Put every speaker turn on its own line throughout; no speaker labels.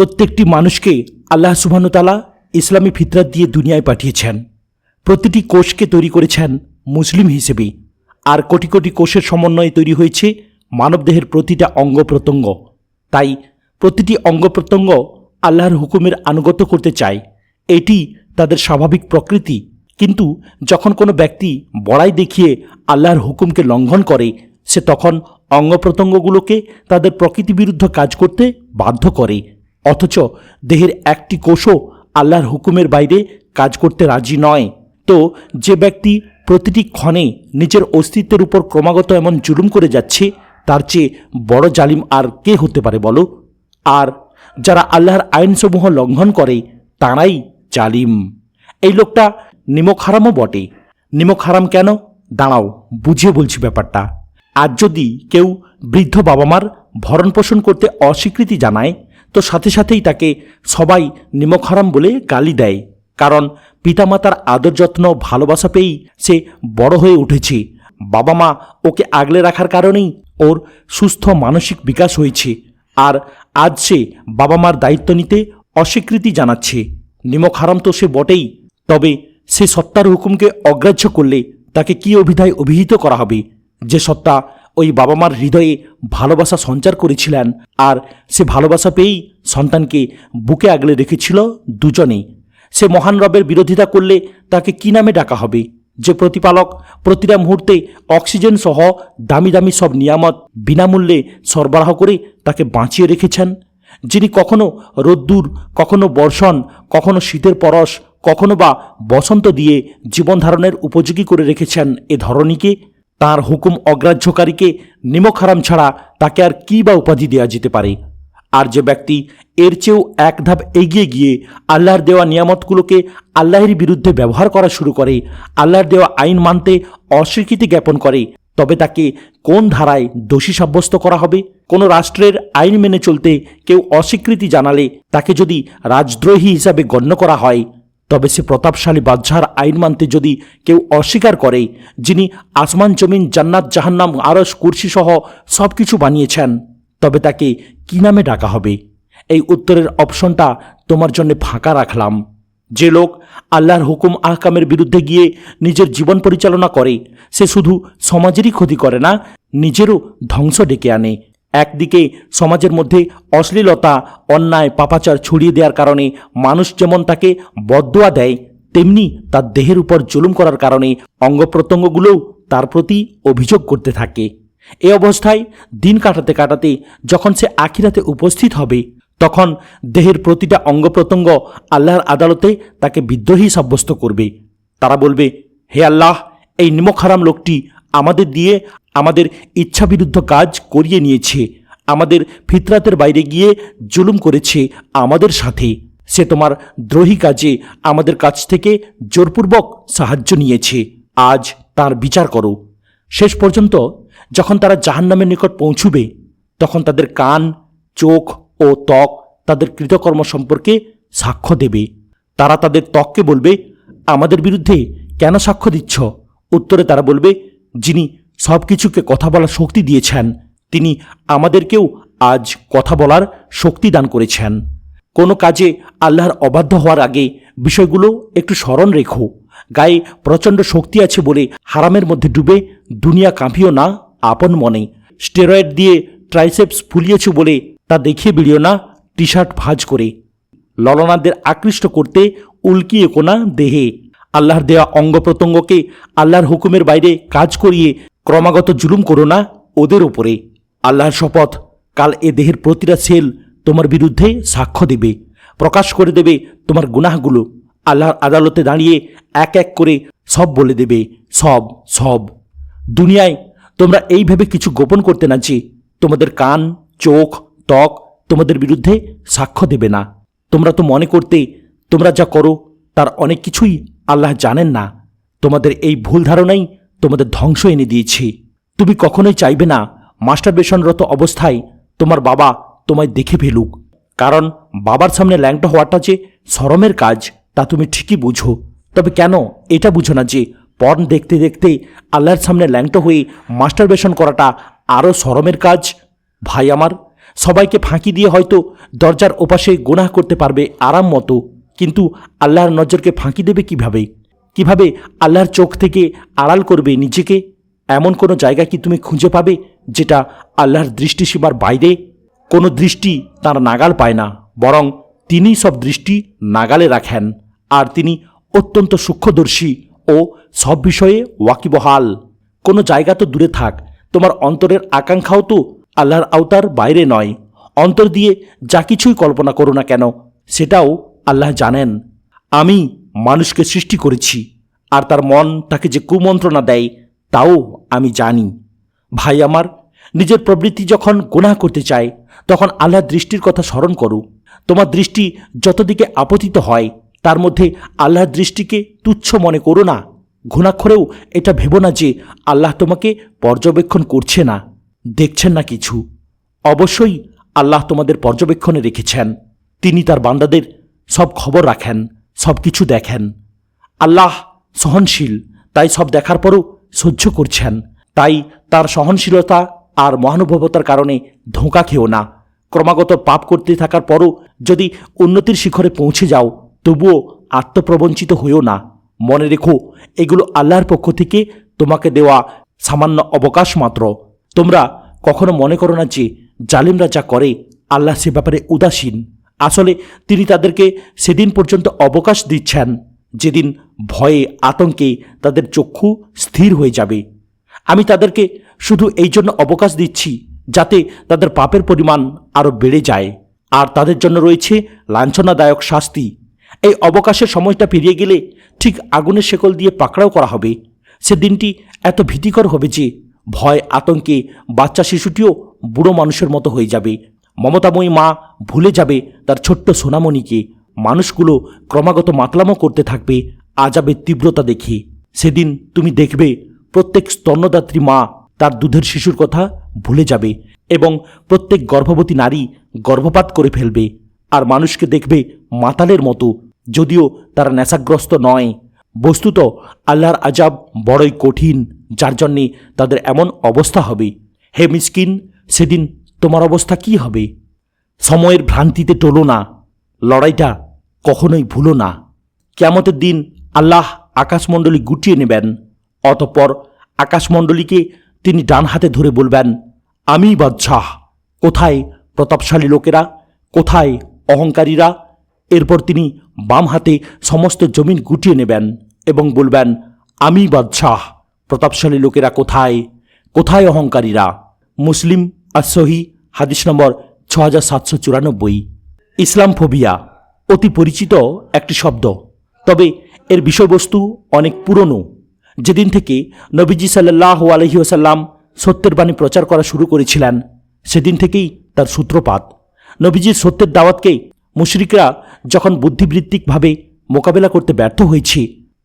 প্রত্যেকটি মানুষকে আল্লাহ সুবাহতালা ইসলামী ফিতরাত দিয়ে দুনিয়ায় পাঠিয়েছেন। প্রতিটি কোষকে তৈরি করেছেন মুসলিম হিসেবে। আর কোটি কোটি কোষের সমন্বয়ে তৈরি হয়েছে মানবদেহের প্রতিটা অঙ্গ প্রত্যঙ্গ। তাই প্রতিটি অঙ্গ প্রত্যঙ্গ আল্লাহর হুকুমের আনুগত্য করতে চায়। এটি তাদের স্বাভাবিক প্রকৃতি। কিন্তু যখন কোনো ব্যক্তি বড়াই দেখিয়ে আল্লাহর হুকুমকে লঙ্ঘন করে, সে তখন অঙ্গ প্রত্যঙ্গগুলোকে তাদের প্রকৃতি বিরুদ্ধ কাজ করতে বাধ্য করে। অথচ দেহের একটি কোষও আল্লাহর হুকুমের বাইরে কাজ করতে রাজি নয়। তো যে ব্যক্তি প্রতিটি ক্ষণে নিজের অস্তিত্বের উপর ক্রমাগত এমন জুলুম করে যাচ্ছে, তার চেয়ে বড় জালিম আর কে হতে পারে বলো? আর যারা আল্লাহর আইনসমূহ লঙ্ঘন করে, তারাই জালিম। এই লোকটা নিমক হারামও বটে। নিমক হারাম কেন? দাঁড়াও, বুঝিয়ে বলছি ব্যাপারটা। আর যদি কেউ বৃদ্ধ বাবা মার ভরণ পোষণ করতে অস্বীকৃতি জানায় তো সাথে সাথেই তাকে সবাই নিমক হারাম বলে গালি দেয়। কারণ পিতামাতার আদর যত্ন ভালোবাসা পেয়েই সে বড় হয়ে উঠেছে। বাবা মা ওকে আগলে রাখার কারণেই ওর সুস্থ মানসিক বিকাশ হয়েছে। আর আজ সে বাবা মার দায়িত্ব নিতে অস্বীকৃতি জানাচ্ছে। নিমক হারাম তো সে বটেই, তবে সে সত্তার হুকুমকে অগ্রাহ্য করলে তাকে কি অভিধায় অভিহিত করা হবে? যে সত্তা ওই বাবা মার হৃদয়ে ভালোবাসা সঞ্চার করেছিলেন আর সে ভালোবাসা পেয়েই সন্তানকে বুকে আগলে রেখেছিল দুজনেই সে মহান রবের বিরোধিতা করলে তাকে কি নামে ডাকা হবে? যে প্রতিপালক প্রতিটা মুহূর্তে অক্সিজেন সহ দামি দামি সব নিয়ামত বিনামূল্যে সরবরাহ করে তাকে বাঁচিয়ে রেখেছেন, যিনি কখনো রোদ্দুর, কখনো বর্ষণ, কখনো শীতের পরশ, কখনো বা বসন্ত দিয়ে জীবন ধারণের উপযোগী করে রেখেছেন এ ধরনীকে তার হুকুম অগ্রাহ্যকারীকে নিমক হারাম ছাড়া তাকে আর কী বা উপাধি দেওয়া যেতে পারে? আর যে ব্যক্তি এর চেয়েও এক ধাপ এগিয়ে গিয়ে আল্লাহর দেওয়া নিয়ামতগুলোকে আল্লাহের বিরুদ্ধে ব্যবহার করা শুরু করে, আল্লাহর দেওয়া আইন মানতে অস্বীকৃতি জ্ঞাপন করে, তবে তাকে কোন ধারায় দোষী সাব্যস্ত করা হবে? কোনো রাষ্ট্রের আইন মেনে চলতে কেউ অস্বীকৃতি জানালে তাকে যদি রাজদ্রোহী হিসাবে গণ্য করা হয় তবে সে প্রতাপশালী বাদশার আইন মানতে যদি কেউ অস্বীকার করে, যিনি আসমান, জমিন, জান্নাত, জাহান্নাম আরস কুর্সি সহ সব কিছু বানিয়েছেন, তবে তাকে কি নামে ডাকা হবে? এই উত্তরের অপশনটা তোমার জন্য ফাঁকা রাখলাম। যে লোক আল্লাহর হুকুম আহকামের বিরুদ্ধে গিয়ে নিজের জীবন পরিচালনা করে, সে শুধু সমাজেরই ক্ষতি করে না, নিজেরও ধ্বংস ডেকে আনে। একদিকে সমাজের মধ্যে অশ্লীলতা, অন্যায়, পাপাচার ছড়িয়ে দেওয়ার কারণে মানুষ যেমন তাকে বদদোয়া দেয়, তেমনি তার দেহের উপর জুলুম করার কারণে অঙ্গ প্রত্যঙ্গগুলোও তার প্রতি অভিযোগ করতে থাকে। এ অবস্থায় দিন কাটাতে কাটাতে যখন সে আখিরাতে উপস্থিত হবে, তখন দেহের প্রতিটা অঙ্গ প্রত্যঙ্গ আল্লাহর আদালতে তাকে বিদ্রোহী সাব্যস্ত করবে। তারা বলবে, হে আল্লাহ, এই নিমক হারাম লোকটি আমাদের দিয়ে আমাদের ইচ্ছাবিরুদ্ধ কাজ করিয়ে নিয়েছে। আমাদের ফিতরাতের বাইরে গিয়ে জুলুম করেছে আমাদের সাথে। সে তোমার দ্রোহী কাজে আমাদের কাছ থেকে জোরপূর্বক সাহায্য নিয়েছে। আজ তার বিচার করো। শেষ পর্যন্ত যখন তারা জাহান্নামের নিকট পৌঁছবে, তখন তাদের কান, চোখ ও ত্বক তাদের কৃতকর্ম সম্পর্কে সাক্ষ্য দেবে। তারা তাদের ত্বককে বলবে, আমাদের বিরুদ্ধে কেন সাক্ষ্য দিচ্ছ? উত্তরে তারা বলবে যিনি সব কিছুকে কথা বলার শক্তি দিয়েছেন, তিনি আমাদেরকেও আজ কথা বলার শক্তি দান করেছেন। কোনো কাজে আল্লাহর অবাধ্য হওয়ার আগে বিষয়গুলো একটু স্মরণ রেখো। গায়ে প্রচণ্ড শক্তি আছে বলে হারামের মধ্যে ডুবে দুনিয়া কাঁপিও না, আপন মনে। স্টেরয়েড দিয়ে ট্রাইসেপস ফুলিয়েছ বলে তা দেখিয়ে বেরিও না টি শার্ট ভাঁজ করে। ললনাদের আকৃষ্ট করতে উল্কিয়ে কোনা দেহে। আল্লাহর দেওয়া অঙ্গ প্রত্যঙ্গকে আল্লাহর হুকুমের বাইরে কাজ করিয়ে ক্রমাগত জুলুম করো না ওদের ওপরে আল্লাহর শপথ, কাল এ দেহের প্রতিটা সেল তোমার বিরুদ্ধে সাক্ষ্য দেবে, প্রকাশ করে দেবে তোমার গুনাহগুলো। আল্লাহর আদালতে দাঁড়িয়ে এক এক করে সব বলে দেবে, সব সব। দুনিয়ায় তোমরা এইভাবে কিছু গোপন করতে না যে তোমাদের কান, চোখ, ত্বক তোমাদের বিরুদ্ধে সাক্ষ্য দেবে না। তোমরা তো মনে করতে, তোমরা যা করো তার অনেক কিছুই আল্লাহ জানেন না। তোমাদের এই ভুল ধারণাই তোমাদের ধ্বংস এনে দিয়েছে। তুমি কখনোই চাইবে না মাস্টারবেশনরত অবস্থায় তোমার বাবা তোমায় দেখে ফেলুক। কারণ বাবার সামনে ল্যাংটা হওয়াটা যে শরমের কাজ, তা তুমি ঠিকই বুঝো। তবে কেন এটা বুঝো না যে পর্ন দেখতে দেখতে আল্লাহর সামনে ল্যাংটো হয়ে মাস্টারবেশন করাটা আরও শরমের কাজ? ভাই আমার, সবাইকে ফাঁকি দিয়ে হয়তো দরজার ওপাশে গোনাহ করতে পারবে আরাম মতো। কিন্তু আল্লাহর নজরকে ফাঁকি দেবে কীভাবে? কীভাবে আল্লাহর চোখ থেকে আড়াল করবে নিজেকে? এমন কোনো জায়গা কি তুমি খুঁজে পাবে যেটা আল্লাহর দৃষ্টিসীমার বাইরে? কোনো দৃষ্টি তার নাগাল পায় না, বরং তিনিই সব দৃষ্টি নাগালে রাখেন, আর তিনি অত্যন্ত সূক্ষ্মদর্শী ও সব বিষয়ে ওয়াকিবহাল। কোনো জায়গা তো দূরে থাক, তোমার অন্তরের আকাঙ্ক্ষাও তো আল্লাহর আওতার বাইরে নয়। অন্তর দিয়ে যা কিছুই কল্পনা করো না কেন, সেটাও আল্লাহ জানেন, আমি মানুষকে সৃষ্টি করেছি, আর তার মন তাকে যে কুমন্ত্রণা দেয়, তাও আমি জানি। ভাই আমার, নিজের প্রবৃত্তি যখন গুনাহ করতে চায়, তখন আল্লাহর দৃষ্টির কথা স্মরণ করো। তোমার দৃষ্টি যতদিকে আপতিত হয়, তার মধ্যে আল্লাহর দৃষ্টিকে তুচ্ছ মনে করো না। ঘুণাক্ষরেও এটা ভেবো না যে আল্লাহ তোমাকে পর্যবেক্ষণ করছে না। দেখছেন না কিছু? অবশ্যই আল্লাহ তোমাদের পর্যবেক্ষণে রেখেছেন। তিনি তার বান্দাদের সব খবর রাখেন, সব কিছু দেখেন। আল্লাহ সহনশীল, তাই সব দেখার পরও সহ্য করছেন। তাই তার সহনশীলতা আর মহানুভবতার কারণে ধোঁকা খেও না। ক্রমাগত পাপ করতে থাকার পরও যদি উন্নতির শিখরে পৌঁছে যাও, তবুও আত্মপ্রবঞ্চিত হইও না। মনে রেখো, এগুলো আল্লাহর পক্ষ থেকে তোমাকে দেওয়া সামান্য অবকাশ মাত্র। তোমরা কখনো মনে করো না যে জালিমরা যা করে, আল্লাহ সে ব্যাপারে উদাসীন। আসলে তিনি তাদেরকে সেদিন পর্যন্ত অবকাশ দিচ্ছেন। যেদিন ভয়ে, আতঙ্কে তাদের চক্ষু স্থির হয়ে যাবে। আমি তাদেরকে শুধু এই জন্য অবকাশ দিচ্ছি যাতে তাদের পাপের পরিমাণ আরও বেড়ে যায়। আর তাদের জন্য রয়েছে লাঞ্ছনাদায়ক শাস্তি। এই অবকাশের সময়টা পেরিয়ে গেলে ঠিক আগুনের শেকল দিয়ে পাকড়াও করা হবে। সে দিনটি এত ভীতিকর হবে যে ভয়, আতঙ্কে বাচ্চা শিশুটিও বুড়ো মানুষের মতো হয়ে যাবে। মমতাময়ী মা ভুলে যাবে তার ছোট্ট সোনামণিকে। মানুষগুলো ক্রমাগত মাতলামো করতে থাকবে আজাবের তীব্রতা দেখে। সেদিন তুমি দেখবে, প্রত্যেক স্তন্যদাত্রী মা তার দুধের শিশুর কথা ভুলে যাবে এবং প্রত্যেক গর্ভবতী নারী গর্ভপাত করে ফেলবে। আর মানুষকে দেখবে মাতালের মতো, যদিও তারা নেশাগ্রস্ত নয়। বস্তুত আল্লাহর আজাব বড়ই কঠিন, যার জন্যে তাদের এমন অবস্থা হবে। হে মিসকিন, সেদিন তোমার অবস্থা কি হবে? সময়ের ভ্রান্তিতে টলো না। লড়াইটা কখনোই ভুলো না। কেমতের দিন আল্লাহ আকাশমণ্ডলী গুটিয়ে নেবেন, অতঃপর আকাশমণ্ডলীকে তিনি ডান হাতে ধরে বলবেন, আমি বাদশাহ। কোথায় প্রতাপশালী লোকেরা? কোথায় অহংকারীরা? এরপর তিনি বাম হাতে সমস্ত জমিন গুটিয়ে নেবেন এবং বলবেন, আমি বাদশাহ। প্রতাপশালী লোকেরা কোথায়? কোথায় অহংকারীরা? মুসলিম আসহি হাদিস নম্বর ছ হাজার সাতশো চুরানব্বই। ইসলাম ফোবিয়া অতি পরিচিত একটি শব্দ। তবে এর বিষয়বস্তু অনেক পুরনো। যেদিন থেকে নবীজি সাল্লাহ আলহি ওসাল্লাম সত্যের বাণী প্রচার করা শুরু করেছিলেন, সেদিন থেকেই তার সূত্রপাত। নবীজির সত্যের দাওয়াতকে মুশরিকরা যখন বুদ্ধিবৃত্তিকভাবে মোকাবেলা করতে ব্যর্থ হয়েছে,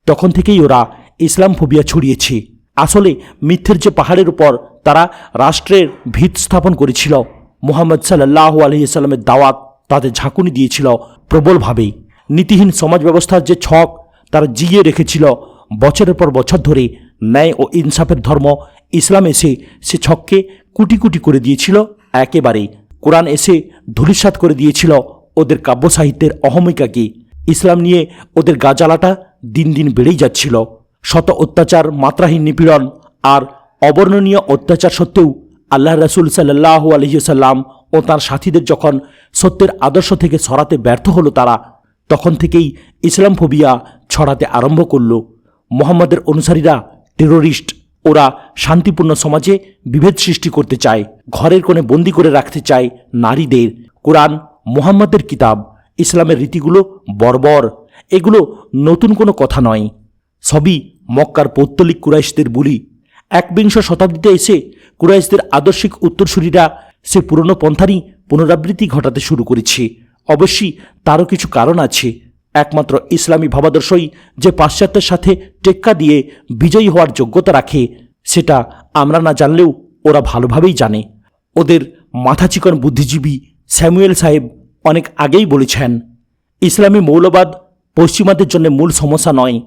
তখন থেকেই ওরা ইসলাম ফোবিয়া ছড়িয়েছে। আসলে মিথ্যের যে পাহাড়ের উপর তারা রাষ্ট্রের ভিত স্থাপন করেছিল, মোহাম্মদ সাল্লাহ আলহিসাল্লামের দাওয়াত তাদের ঝাঁকুনি দিয়েছিল প্রবলভাবে নীতিহীন সমাজ ব্যবস্থার যে ছক তারা জিয়ে রেখেছিল, বছরের পর বছর ধরে ন্যায় ও ইনসাফের ধর্ম ইসলাম এসে সে ছককে কুটি কুটি করে দিয়েছিল, একেবারে। কোরআন এসে ধূলিসাৎ করে দিয়েছিল ওদের কাব্য সাহিত্যের অহমিকাকে। ইসলাম নিয়ে ওদের গাজালাটা দিন দিন বেড়েই যাচ্ছিল। শত অত্যাচার, মাত্রাহীন নিপীড়ন আর অবর্ণনীয় অত্যাচার সত্ত্বেও আল্লাহ রসুল সাল্লাহ আলহিসাল্লাম ও তার সাথীদের যখন সত্যের আদর্শ থেকে সরাতে ব্যর্থ হলো তারা, তখন থেকেই ইসলাম ফোবিয়া ছড়াতে আরম্ভ করল। মোহাম্মদের অনুসারীরা টেরোরিস্ট ওরা শান্তিপূর্ণ সমাজে বিভেদ সৃষ্টি করতে চায়, ঘরের কোণে বন্দি করে রাখতে চায় নারীদের। কোরআন, মোহাম্মদের কিতাব, ইসলামের রীতিগুলো বর্বর। এগুলো নতুন কোনো কথা নয়। সবই মক্কার পৌত্তলিক কুরাইশদের বুলি একবিংশ শতাব্দীতে এসে কুরাইশদের আদর্শিক উত্তরসূরিরা সে পুরনো পন্থারই পুনরাবৃত্তি ঘটাতে শুরু করেছে। অবশ্যই তারও কিছু কারণ আছে। একমাত্র ইসলামী ভাবাদর্শই যে পাশ্চাত্যের সাথে টেক্কা দিয়ে বিজয়ী হওয়ার যোগ্যতা রাখে, সেটা আমরা না জানলেও ওরা ভালোভাবেই জানে। ওদের মাথা চিকন বুদ্ধিজীবী স্যামুয়েল সাহেব অনেক আগেই বলেছেন, ইসলামী মৌলবাদ পশ্চিমাদের জন্য মূল সমস্যা নয়,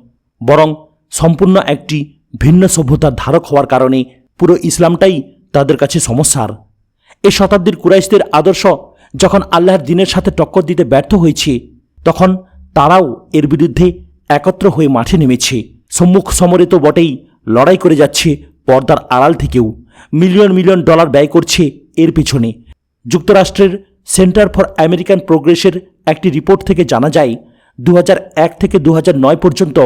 বরং সম্পূর্ণ একটি ভিন্ন সভ্যতার ধারক হওয়ার কারণে পুরো ইসলামটাই তাদের কাছে সমস্যার। এই শতাব্দীর কুরাইশদের আদর্শ যখন আল্লাহর দিনের সাথে টক্কর দিতে ব্যর্থ হয়েছে, তখন তারাও এর বিরুদ্ধে একত্র হয়ে মাঠে নেমেছে। সম্মুখ সমরে তো বটেই লড়াই করে যাচ্ছে পর্দার আড়াল থেকেও। মিলিয়ন মিলিয়ন ডলার ব্যয় করছে এর পিছনে। যুক্তরাষ্ট্রের সেন্টার ফর আমেরিকান প্রোগ্রেসের একটি রিপোর্ট থেকে জানা যায় দু হাজার এক থেকে দু হাজার নয় পর্যন্ত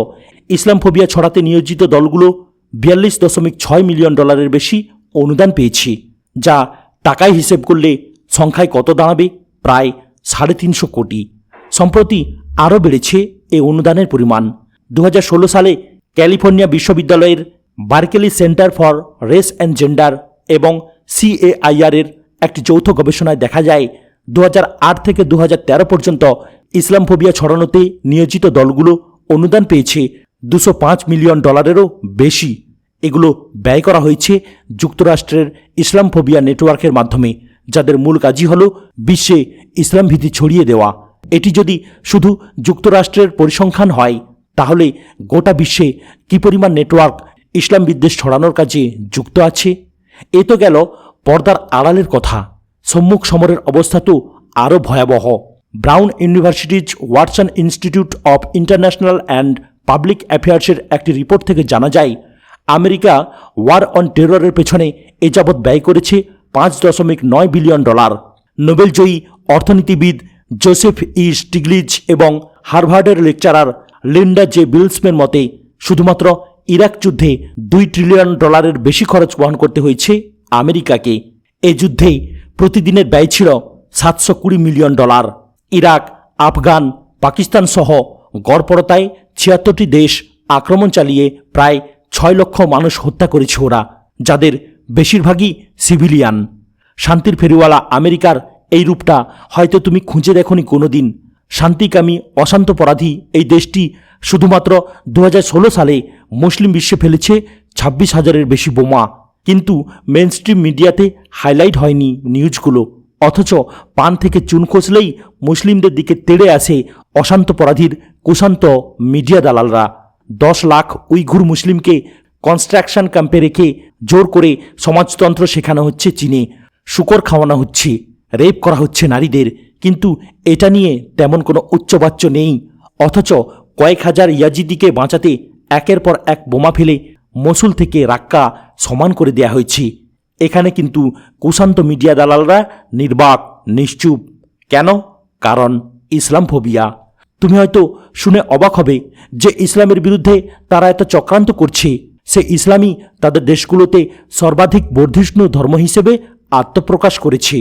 ইসলামফোবিয়া ছড়াতে নিয়োজিত দলগুলো বিয়াল্লিশ দশমিক ছয় মিলিয়ন ডলারের বেশি অনুদান পেয়েছে, যা টাকায় হিসেব করলে সংখ্যায় কত দাঁড়াবে? প্রায় সাড়ে তিনশো কোটি। সম্প্রতি আরও বেড়েছে এই অনুদানের পরিমাণ। দু হাজার ষোলো সালে ক্যালিফোর্নিয়া বিশ্ববিদ্যালয়ের Berkeley center for race and gender এবং সিএআইআর এর একটি যৌথ গবেষণায় দেখা যায় দু হাজার আট থেকে দু হাজার তেরো পর্যন্ত ইসলামফোবিয়া ছড়ানোতে নিয়োজিত দলগুলো অনুদান পেয়েছে দুশো পাঁচ মিলিয়ন ডলারেরও বেশি এগুলো ব্যয় করা হয়েছে যুক্তরাষ্ট্রের ইসলামফোবিয়া নেটওয়ার্কের মাধ্যমে, যাদের মূল কাজই হল বিশ্বে ইসলাম ভীতি ছড়িয়ে দেওয়া। এটি যদি শুধু যুক্তরাষ্ট্রের পরিসংখ্যান হয়, তাহলে গোটা বিশ্বে কী পরিমাণ নেটওয়ার্ক ইসলাম বিদ্বেষ ছড়ানোর কাজে যুক্ত আছে? এ তো গেল পর্দার আড়ালের কথা। সম্মুখ সমরের অবস্থা তো আরও ভয়াবহ। Brown university's Watson institute of international and public অ্যাফেয়ার্সের একটি রিপোর্ট থেকে জানা যায়, আমেরিকা ওয়ার অন টেররের পেছনে এ যাবৎ ব্যয় করেছে পাঁচ দশমিক নয় বিলিয়ন ডলার। নোবেলজয়ী অর্থনীতিবিদ জোসেফ ই. স্টিগলিজ এবং হার্ভার্ডের লেকচারার লিন্ডা জে বিলসমের মতে, শুধুমাত্র ইরাক যুদ্ধে দুই ট্রিলিয়ন ডলারের বেশি খরচ বহন করতে হয়েছে আমেরিকাকে। এ যুদ্ধে প্রতিদিনের ব্যয় ছিল সাতশো কুড়ি million dollar. Iraq, Afghan, Pakistan সহ গড়পড়তায় ছিয়াত্তরটি দেশ আক্রমণ চালিয়ে প্রায় ছয় লক্ষ মানুষ হত্যা করেছে ওরা, যাদের বেশিরভাগই সিভিলিয়ান। শান্তির ফেরিওয়ালা আমেরিকার এই রূপটা হয়তো তুমি খুঁজে দেখনি কোনোদিন। শান্তিকামী অশান্তপরাধী এই দেশটি শুধুমাত্র দু হাজার ষোলো সালে মুসলিম বিশ্বে ফেলেছে ছাব্বিশ হাজারের বেশি বোমা। কিন্তু মেনস্ট্রিম মিডিয়াতে হাইলাইট হয়নি নিউজগুলো অথচ পান থেকে চুন খসলেই মুসলিমদের দিকে তেড়ে আসে অশান্তপরাধীর কুশান্ত মিডিয়া দালালরা দশ লাখ উইঘুর মুসলিমকে কনস্ট্রাকশন ক্যাম্পে রেখে জোর করে সমাজতন্ত্র শেখানো হচ্ছে চীনে, শুকর খাওয়ানো হচ্ছে, রেপ করা হচ্ছে নারীদের। কিন্তু এটা নিয়ে তেমন কোনো উচ্চবাচ্য নেই, অথচ কয়েক হাজার ইয়াজিদিকে বাঁচাতে একের পর এক বোমা ফেলে মসুল থেকে রাক্কা সমান করে দেয়া হয়েছে। এখানে কিন্তু কুশান্ত মিডিয়া দালালরা নির্বাক, নিশ্চুপ। কেন? কারণ ইসলাম ফোবিয়া তুমি হয়তো শুনে অবাক হবে যে ইসলামের বিরুদ্ধে তারা এত চক্রান্ত করছে। সে ইসলামই তাদের দেশগুলোতে সর্বাধিক বর্ধিষ্ণু ধর্ম হিসেবে আত্মপ্রকাশ করেছে।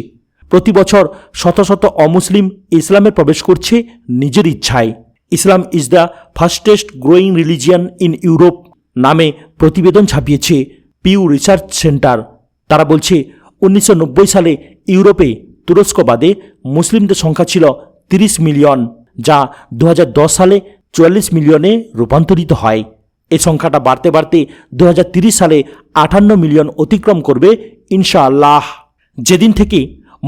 প্রতি বছর শত শত অমুসলিম ইসলামে প্রবেশ করছে নিজের ইচ্ছায়। Islam is the fastest growing religion in Europe নামে প্রতিবেদন ছাপিয়েছে পিউ রিসার্চ সেন্টার তারা বলছে, উনিশশো নব্বই সালে ইউরোপে তুরস্ক বাদে মুসলিমদের সংখ্যা ছিল তিরিশ মিলিয়ন। যা দু হাজার দশ সালে চুয়াল্লিশ মিলিয়নে রূপান্তরিত হয়। এ সংখ্যাটা বাড়তে বাড়তে দু সালে আটান্ন মিলিয়ন অতিক্রম করবে, ইনশাআল্লাহ। যেদিন থেকে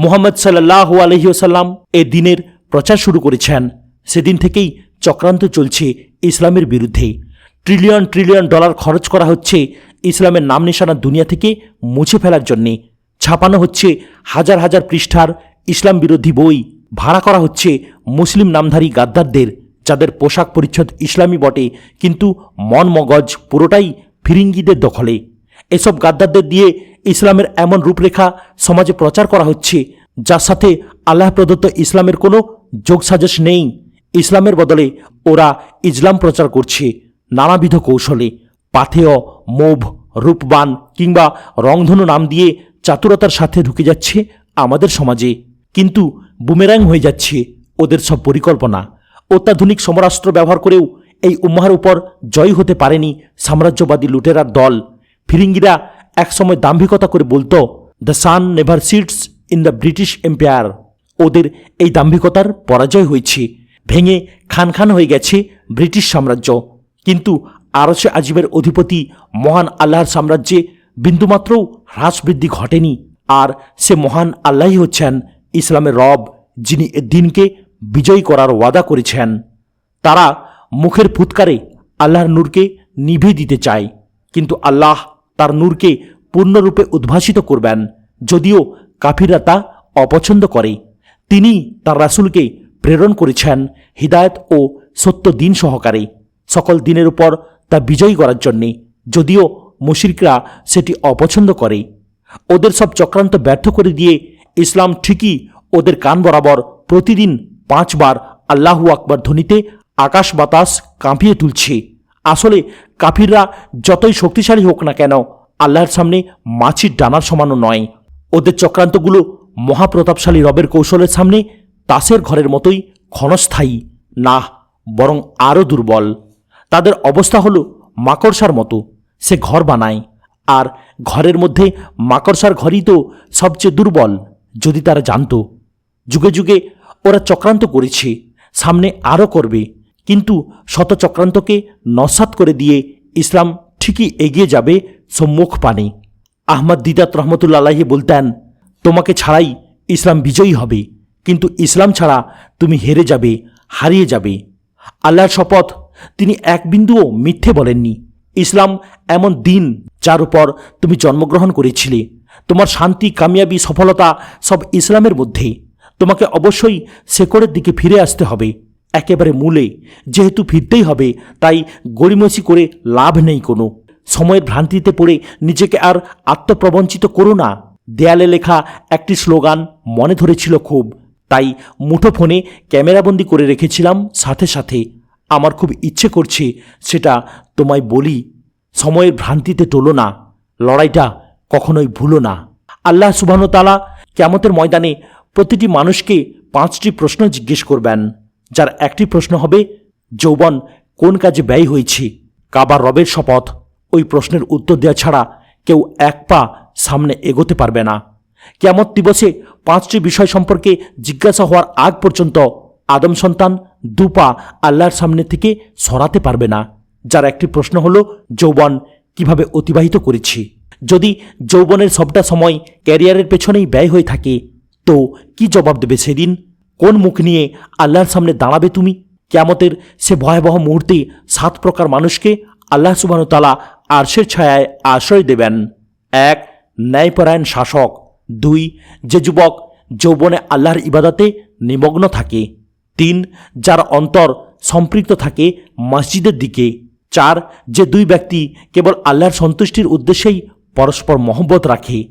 মোহাম্মদ সাল্লাহ আলহিউসাল্লাম এ দিনের প্রচার শুরু করেছেন, সেদিন থেকেই চক্রান্ত চলছে ইসলামের বিরুদ্ধে। ট্রিলিয়ন ট্রিলিয়ন ডলার খরচ করা হচ্ছে ইসলামের নাম নিশানা দুনিয়া থেকে মুছে ফেলার জন্যে। ছাপানো হচ্ছে হাজার হাজার পৃষ্ঠার ইসলাম বিরোধী বই। ভাড়া করা হচ্ছে মুসলিম নামধারী গাদ্দারদের, যাদের পোশাক পরিচ্ছদ ইসলামী বটে, কিন্তু মন মগজ পুরোটাই ফিরিঙ্গিদের দখলে। এসব গাদ্দারদের দিয়ে ইসলামের এমন রূপরেখা সমাজে প্রচার করা হচ্ছে, যার সাথে আল্লাহ প্রদত্ত ইসলামের কোনো যোগসাজশ নেই। ইসলামের বদলে ওরা ইসলাম প্রচার করছে নানাবিধ কৌশলে। পাথেয়, মোভ, রূপবান কিংবা রংধনু নাম দিয়ে চাতুরতার সাথে ঢুকে যাচ্ছে আমাদের সমাজে। কিন্তু বুমেরাং হয়ে যাচ্ছে ওদের সব পরিকল্পনা। অত্যাধুনিক সমরাস্ত্র ব্যবহার করেও এই উম্মার উপর জয় হতে পারেনি সাম্রাজ্যবাদী লুটেরার দল। ফিরিঙ্গিরা একসময় দাম্ভিকতা করে বলতো the sun never sits in the British empire ওদের এই দাম্ভিকতার পরাজয় হয়েছে। ভেঙে খান খান হয়ে গেছে ব্রিটিশ সাম্রাজ্য। কিন্তু আরশে আজিবের অধিপতি মহান আল্লাহর সাম্রাজ্যে বিন্দুমাত্রও হ্রাস বৃদ্ধি ঘটেনি। আর সে মহান আল্লাহই হচ্ছেন ইসলামের রব। যিনি দিনকে বিজয়ী করার ওয়াদা করেছেন, তারা মুখের ফুৎকারে আল্লাহর নূরকে নিভে দিতে চায়। কিন্তু আল্লাহ তার নূরকে পূর্ণরূপে উদ্ভাসিত করবেন, যদিও কাফিররা তা অপছন্দ করে। তিনি তার রাসূলকে প্রেরণ করেছেন হিদায়ত ও সত্য দিন সহকারে। সকল দিনের উপর তা বিজয়ী করার জন্যে, যদিও মুশরিকরা সেটি অপছন্দ করে। ওদের সব চক্রান্ত ব্যর্থ করে দিয়ে ইসলাম ঠিকই ওদের কান বরাবর প্রতিদিন পাঁচবার আল্লাহু আকবর ধ্বনিতে আকাশ বাতাস কাঁপিয়ে তুলছে। আসলে কাফিররা যতই শক্তিশালী হোক না কেন, আল্লাহর সামনে মাছির ডানার সমানও নয়। ওদের চক্রান্তগুলো মহাপ্রতাপশালী রবের কৌশলের সামনে তাসের ঘরের মতোই ক্ষণস্থায়ী না বরং আরও দুর্বল। তাদের অবস্থা হলো মাকড়সার মতো। সে ঘর বানায়, আর ঘরের মধ্যে মাকড়সার ঘরই তো সবচেয়ে দুর্বল, যদি তারা জানতো। যুগে যুগে ওরা চক্রান্ত করেছে, সামনে আরও করবে। কিন্তু শত চক্রান্তকে নসাত করে দিয়ে ইসলাম ঠিকই এগিয়ে যাবে সম্মুখ পানে। আহমদ দিদাত রহমতুল্লাহি বলতেন, তোমাকে ছাড়াই ইসলাম বিজয়ী হবে, কিন্তু ইসলাম ছাড়া তুমি হেরে যাবে, হারিয়ে যাবে। আল্লাহর শপথ তিনি এক বিন্দুও মিথ্যে বলেননি। ইসলাম এমন দিন যার উপর তুমি জন্মগ্রহণ করেছিলে। তোমার শান্তি, কামিয়াবি, সফলতা সব ইসলামের মধ্যে। তোমাকে অবশ্যই শেকড়ের দিকে ফিরে আসতে হবে। একেবারে মূলে, যেহেতু ফিরতেই হবে, তাই গড়িমসি করে লাভ নেই কোনো। সময়ের ভ্রান্তিতে পড়ে নিজেকে আর আত্মপ্রবঞ্চিত করো না। দেয়ালে লেখা একটি স্লোগান মনে ধরেছিল খুব। তাই মুঠোফোনে ক্যামেরাবন্দি করে রেখেছিলাম সাথে সাথে। আমার খুব ইচ্ছে করছে সেটা তোমায় বলি। সময়ের ভ্রান্তিতে টোলো না। লড়াইটা কখনোই ভুলো না। আল্লাহ সুবাহতালা ক্যামতের ময়দানে প্রতিটি মানুষকে পাঁচটি প্রশ্ন জিজ্ঞেস করবেন, যার একটি প্রশ্ন হবে, যৌবন কোন কাজে ব্যয় হয়েছে? কাবার রবের শপথ। ওই প্রশ্নের উত্তর দেওয়া ছাড়া কেউ এক পা সামনে এগোতে পারবে না। কেমত দিবসে পাঁচটি বিষয় সম্পর্কে জিজ্ঞাসা হওয়ার আগ পর্যন্ত আদম সন্তান দুপা আল্লাহর সামনে থেকে সরাতে পারবে না। যার একটি প্রশ্ন হলো, যৌবন কীভাবে অতিবাহিত করেছি? যদি যৌবনের সবটা সময় ক্যারিয়ারের পেছনেই ব্যয় হয়ে থাকে তো কি জবাব দেবে সেদিন? কোন মুখ নিয়ে আল্লাহর সামনে দাঁড়াবে তুমি? কেমতের সে ভয়াবহ মুহূর্তে সাত প্রকার মানুষকে আল্লাহ সুবাহতালা আরশের ছায়ায় আশ্রয় দেবেন। এক, ন্যায়পরায়ণ শাসক। দুই, যে যুবক যৌবনে আল্লাহর ইবাদতে নিমগ্ন থাকে। তিন, যার অন্তর সম্পৃক্ত থাকে মসজিদের দিকে। চার, যে দুই ব্যক্তি কেবল আল্লাহর সন্তুষ্টির উদ্দেশ্যেই পরস্পর মহব্বত রাখে।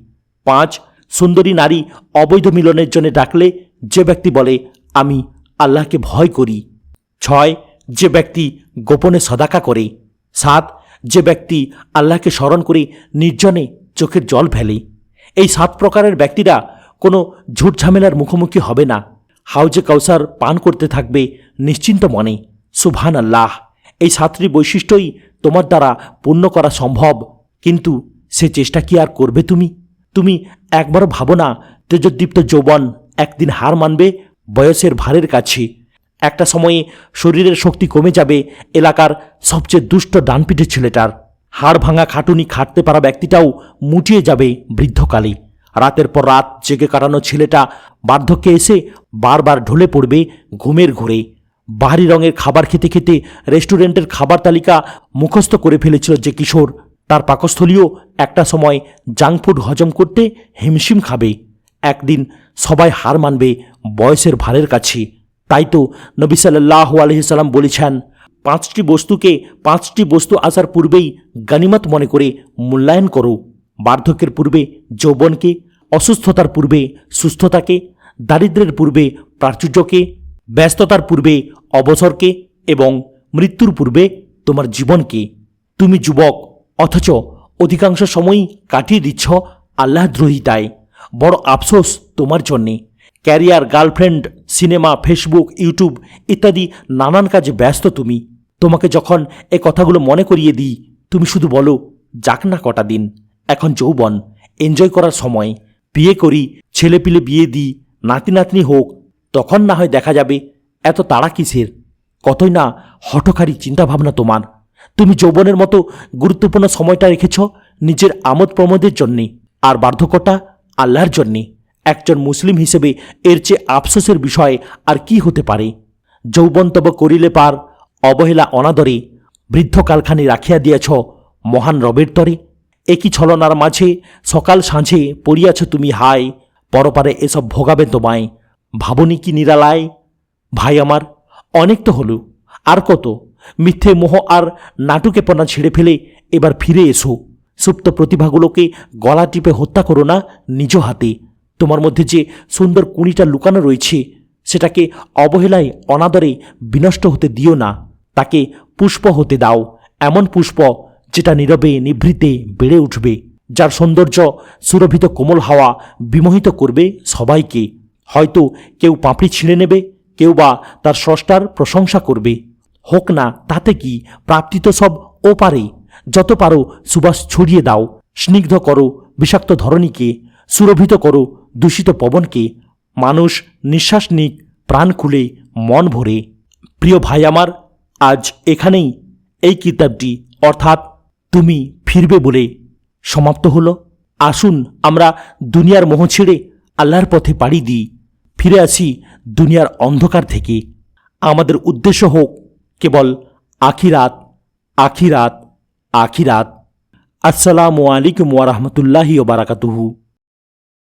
পাঁচ সুন্দরী নারী অবৈধ মিলনের জন্য ডাকলে যে ব্যক্তি বলে, আমি আল্লাহকে ভয় করি। ছয়, যে ব্যক্তি গোপনে সদাকা করে। সাত, যে ব্যক্তি আল্লাহকে স্মরণ করে নির্জনে চোখের জল ফেলে। এই সাত প্রকারের ব্যক্তিরা কোনো ঝুট ঝামেলার মুখোমুখি হবে না। হাউজে কাউসার পান করতে থাকবে নিশ্চিন্ত মনে। সুভান আল্লাহ এই সাতটি বৈশিষ্ট্যই তোমার দ্বারা পূর্ণ করা সম্ভব। কিন্তু সে চেষ্টা কি আর করবে তুমি? তুমি একবারও ভাবো না তেজদীপ্ত যৌবন একদিন হার মানবে বয়সের ভারের কাছে। একটা সময়ে শরীরের শক্তি কমে যাবে, এলাকার সবচেয়ে দুষ্ট ডানপিঠে ছেলেটার। হাড় ভাঙা খাটুনি খাটতে পারা ব্যক্তিটাও মুটিয়ে যাবে বৃদ্ধকালে। রাতের পর রাত জেগে কাটানো ছেলেটা বার্ধক্যে এসে বারবার ঢলে পড়বে ঘুমের ঘোরে। বাহারি রঙের খাবার খেতে খেতে রেস্টুরেন্টের খাবার তালিকা মুখস্থ করে ফেলেছিল যে কিশোর। তার পাকস্থলীও একটা সময় জাঙ্ক ফুড হজম করতে হিমশিম খাবে। একদিন সবাই হার মানবে বয়সের ভারের কাছে। তাই তো নবী সাল্লাহ আলহিসাল্লাম বলেছেন, পাঁচটি বস্তুকে পাঁচটি বস্তু আসার পূর্বেই গানিমত মনে করে মূল্যায়ন করো। বার্ধক্যের পূর্বে যৌবনকে, অসুস্থতার পূর্বে সুস্থতাকে দারিদ্রের পূর্বে প্রাচুর্যকে, ব্যস্ততার পূর্বে অবসরকে এবং মৃত্যুর পূর্বে তোমার জীবনকে। তুমি যুবক অথচ অধিকাংশ সময়ই কাটিয়ে দিচ্ছ আল্লাহদ্রোহিতায় বড় আফসোস তোমার জন্যে। Career, girlfriend, cinema, Facebook, YouTube ইত্যাদি নানান কাজে ব্যস্ত তুমি। তোমাকে যখন এ কথাগুলো মনে করিয়ে দিই, তুমি শুধু বলো, যাক না কটা দিন। এখন যৌবন। এনজয় করার সময়। বিয়ে করি ছেলে পিলে বিয়ে দিই, নাতি নাতনি হোক। তখন না হয় দেখা যাবে, এত তাড়া কিসের? কতই না হঠকারী চিন্তাভাবনা তোমার। তুমি যৌবনের মতো গুরুত্বপূর্ণ সময়টা রেখেছ নিজের আমোদ প্রমোদের জন্যে আর বার্ধক্যটা আল্লাহর জন্যে। একজন মুসলিম হিসেবে এর চেয়ে আফসোসের বিষয় আর কি হতে পারে? যৌবন তব করিলে পার, অবহেলা অনাদরে বৃদ্ধকালখানি রাখিয়া দিয়াছ মহান রবের তরে। একই ছলনার মাঝে সকাল সাঁঝে পড়িয়াছ তুমি, হায়, পরপারে এসব ভোগাবেন তোমায়। ভাবনি কি নিরালায়? ভাই আমার, অনেক তো হলো, আর কত? মিথ্যে মোহ আর নাটুকেপনা ছেড়ে ফেলে এবার ফিরে এসো। সুপ্ত প্রতিভাগুলোকে গলা টিপে হত্যা করো না নিজ হাতে। তোমার মধ্যে যে সুন্দর কুড়িটা লুকানো রয়েছে, সেটাকে অবহেলায়, অনাদরে বিনষ্ট হতে দিও না। তাকে পুষ্প হতে দাও, এমন পুষ্প যেটা নীরবে, নিভৃতে বেড়ে উঠবে, যার সৌন্দর্য সুরভিত কোমল হাওয়া বিমোহিত করবে সবাইকে। হয়তো কেউ পাপড়ি ছিঁড়ে নেবে, কেউ বা তার স্রষ্টার প্রশংসা করবে। হোক না, তাতে কি? প্রাপ্তি তো সব ও পারে যত পারো, সুবাস ছড়িয়ে দাও। স্নিগ্ধ করো, বিষাক্ত ধরণীকে। সুরভিত করো, দূষিত পবনকে। মানুষ নিঃশ্বাস নিক, প্রাণ খুলে, মন ভরে। প্রিয় ভাই আমার, আজ এখানেই এই কিতাবটি, অর্থাৎ তুমি ফিরবে বলে সমাপ্ত হলো। আসুন আমরা দুনিয়ার মোহ ছেড়ে আল্লাহর পথে পাড়ি দিই। ফিরে আসি দুনিয়ার অন্ধকার থেকে। আমাদের উদ্দেশ্য হোক কেবল আখিরাত আখিরাত আখিরাত। আসসালামু আলাইকুম ওয়া বারাকাতুহু।